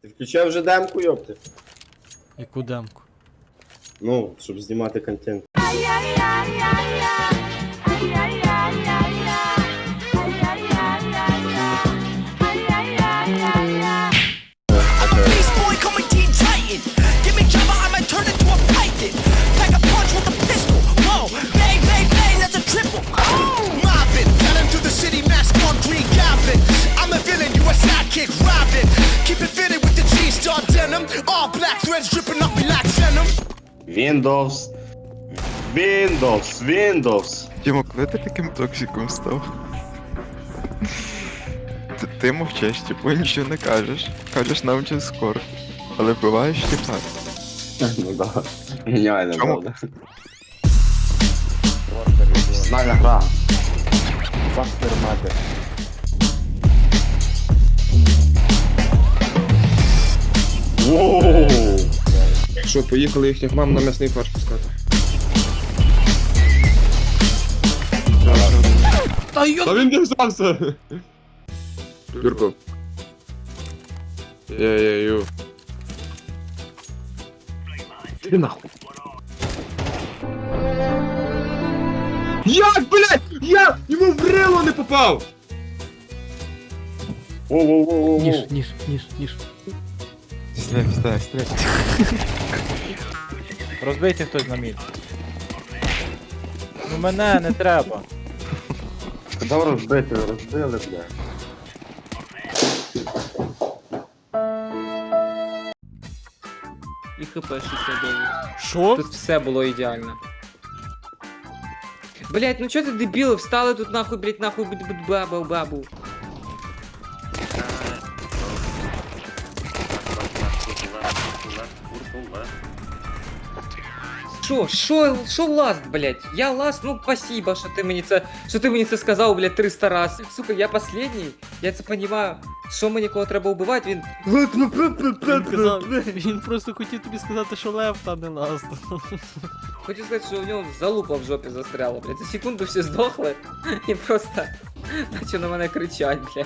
Ти включав вже демку, йопти? Яку демку? Ну, щоб знімати контент. Beast Threads dripping off me like venom. Windows. Windows, Windows. Дімо, коли ти таким токсиком став? Ти, ти мовчиш, типу, нічого не кажеш. Кажеш нам скоро. Але вбиваєш типа. Ну да. Геніально, Чому? правда. Знальна гра. Фактор мати. Воу! Що, поїхали їхніх мам на м'ясний фарш пускати. Та йо... Та він взявся! Юрко. Є-є-ю. Ти нахуй. Як, блядь? Я йому в рило не попав! Воу-воу-воу-воу. Ніж, ніж, ніж, ніж. Стрій, стрій, стрій. Розбийте хтось на мід. Ну мене не треба. Куди розбити? Розбили, бля. І хп 69. Що? Тут все було ідеально. Блять, ну чо ти дебіли, встали тут нахуй, блять, нахуй бу- бу- бабу бабу. Що, що, що ласт, блять? Я ласт, ну спасибо, що ти мені це, що ти мені це сказав, блять, 300 раз. Сука, я последній, я це понімаю. Що мені кого треба вбивати, він... Він, казав, він просто хотів тобі сказати, що лев та не ласт. Хочу сказати, що у нього залупа в жопі застряла, блядь. За секунду всі здохли і просто почали на мене кричать, блядь.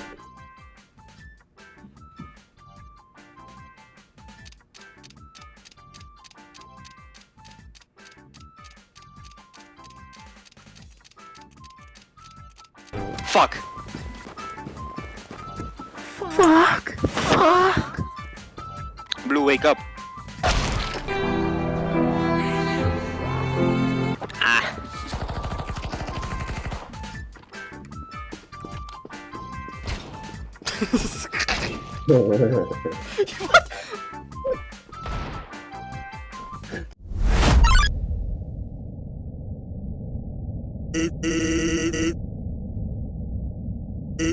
Fuck. Fuck. Fuck. Blue, wake up. Ah. what? Mm-hmm. え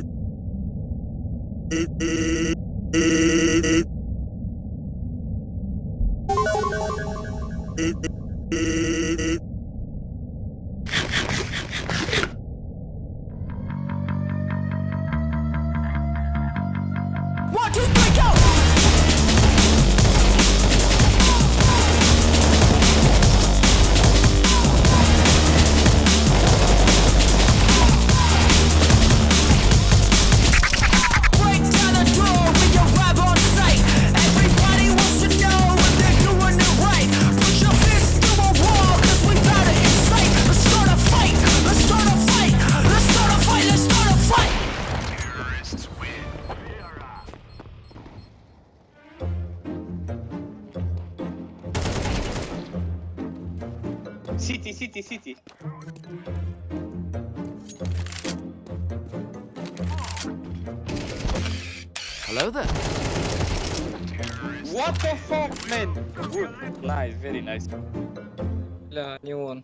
っ City, city, city. Hello there. What the fuck, man? Good. Nice, very nice. Yeah, new one.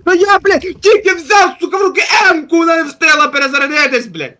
Та я, блядь, тільки взяв, сука, в руки М-ку, вона не встигла перезарядитись, блядь.